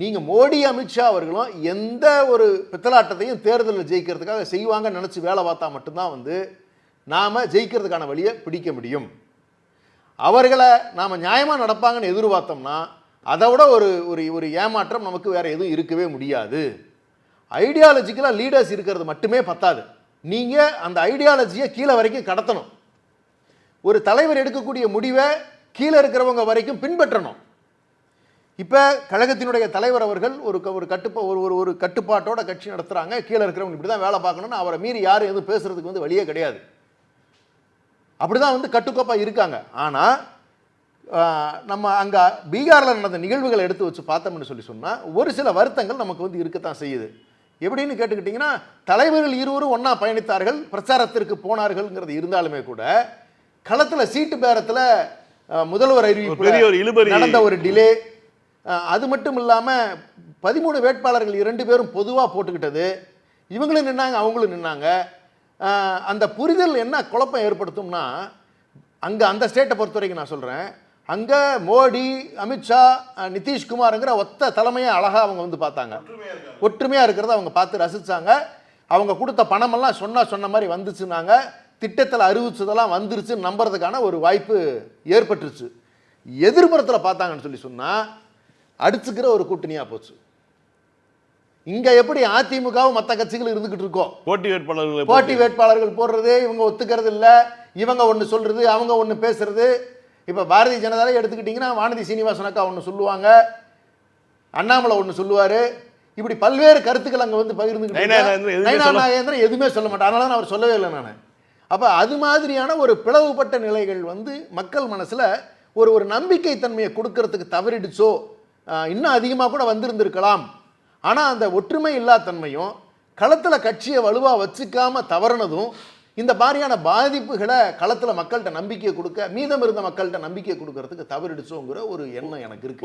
நீங்கள் மோடி அமித்ஷா அவர்களும் எந்த ஒரு பித்தலாட்டத்தையும் தேர்தலில் ஜெயிக்கிறதுக்காக செய்வாங்கன்னு நினச்சி வேலை பார்த்தா மட்டும்தான் வந்து நாம் ஜெயிக்கிறதுக்கான வழியை பிடிக்க முடியும். அவர்களை நாம் நியாயமாக நடப்பாங்கன்னு எதிர்பார்த்தோம்னா அதை விட ஒரு ஒரு ஒரு ஏமாற்றம் நமக்கு வேறு எதுவும் இருக்கவே முடியாது. ஐடியாலஜிக்கலாக லீடர்ஸ் இருக்கிறது மட்டுமே பத்தாது. நீங்கள் அந்த ஐடியாலஜியை கீழே வரைக்கும் கடத்தணும். ஒரு தலைவர் எடுக்கக்கூடிய முடிவை கீழே இருக்கிறவங்க வரைக்கும் பின்பற்றணும். இப்போ கழகத்தினுடைய தலைவர் அவர்கள் ஒரு ஒரு கட்டுப்பா ஒரு ஒரு ஒரு கட்டுப்பாட்டோட கட்சி நடத்துகிறாங்க கீழே இருக்கிறவங்க இப்படி தான் வேலை பார்க்கணும்னு அவரை மீறி யாரும் எதுவும் பேசுறதுக்கு வந்து வழியே கிடையாது. அப்படிதான் வந்து கட்டுக்கோப்பாக இருக்காங்க. ஆனால் நம்ம அங்கே பீகாரில் நடந்த நிகழ்வுகளை எடுத்து வச்சு பார்த்தோம்னு சொல்லி சொன்னால் ஒரு சில வருத்தங்கள் நமக்கு வந்து இருக்கத்தான் செய்யுது. எப்படின்னு கேட்டுக்கிட்டிங்கன்னா தலைவர்கள் இருவரும் ஒன்றா பயணித்தார்கள் பிரச்சாரத்திற்கு போனார்கள்ங்கிறது இருந்தாலுமே கூட களத்தில் சீட்டு பேரத்தில் முதல்வர் அறிவிப்பு பெரிய ஒரு இழுபறி. நடந்த ஒரு டிலே அது மட்டும் இல்லாமல் பதிமூணு வேட்பாளர்கள் இரண்டு பேரும் பொதுவாக போட்டுக்கிட்டது. இவங்களும் நின்னாங்க அவங்களும் நின்னாங்க. அந்த புரிதல் என்ன குழப்பம் ஏற்படுத்தும்னா அங்கே அந்த ஸ்டேட்டை பொறுத்த வரைக்கும் நான் சொல்கிறேன் அங்கே மோடி அமித்ஷா நிதிஷ்குமாருங்கிற ஒத்த தலைமையை அழகாக அவங்க வந்து பார்த்தாங்க. ஒற்றுமையாக இருக்கிறத அவங்க பார்த்து ரசிச்சாங்க. அவங்க கொடுத்த பணமெல்லாம் சொன்னா சொன்ன மாதிரி வந்துச்சுன்னாங்க. திட்டத்தில் அறிவிச்சதெல்லாம் வந்துருச்சுன்னு நம்புறதுக்கான ஒரு வாய்ப்பு ஏற்பட்டுருச்சு. எதிர்புறத்தில் பார்த்தாங்கன்னு சொல்லி சொன்னால் அடிச்சுக்கிற ஒரு கூட்டணியாக போச்சு. இங்கே எப்படி அதிமுகவும் மற்ற கட்சிகள் இருந்துக்கிட்டு இருக்கோம்? போட்டி வேட்பாளர்களை போட்டி. வேட்பாளர்கள் போடுறது இவங்க ஒத்துக்கிறது இல்ல. இவங்க ஒன்று சொல்றது அவங்க ஒன்று பேசுறது. இப்போ பாரதிய ஜனதாவே எடுத்துக்கிட்டிங்கன்னா வானதி சீனிவாசன் அக்கா ஒன்று சொல்லுவாங்க. அண்ணாமலை ஒன்று சொல்லுவார். இப்படி பல்வேறு கருத்துக்கள் அங்கே வந்து பகிர்ந்துக்கிட்டு நாகேந்திரன் எதுவுமே சொல்ல- மாட்டார். அதனால தான் அவர் சொல்லவே இல்லை நான். அப்போ அது மாதிரியான ஒரு பிளவுபட்ட நிலைகள் வந்து மக்கள் மனசில் ஒரு ஒரு நம்பிக்கை தன்மையை கொடுக்கறதுக்கு தவறிடுச்சோ? இன்னும் அதிகமாக கூட வந்திருந்திருக்கலாம். ஆனால் அந்த ஒற்றுமை இல்லா தன்மையும் களத்தில் கட்சியை வலுவாக வச்சுக்காம தவறுனதும் இந்த மாதிரியான பாதிப்புகளை களத்தில் மக்கள்கிட்ட நம்பிக்கை கொடுக்க மீதம் இருந்த மக்கள்கிட்ட நம்பிக்கை கொடுக்கறதுக்கு தவறிடுச்சோங்கிற ஒரு எண்ணம் எனக்கு இருக்குது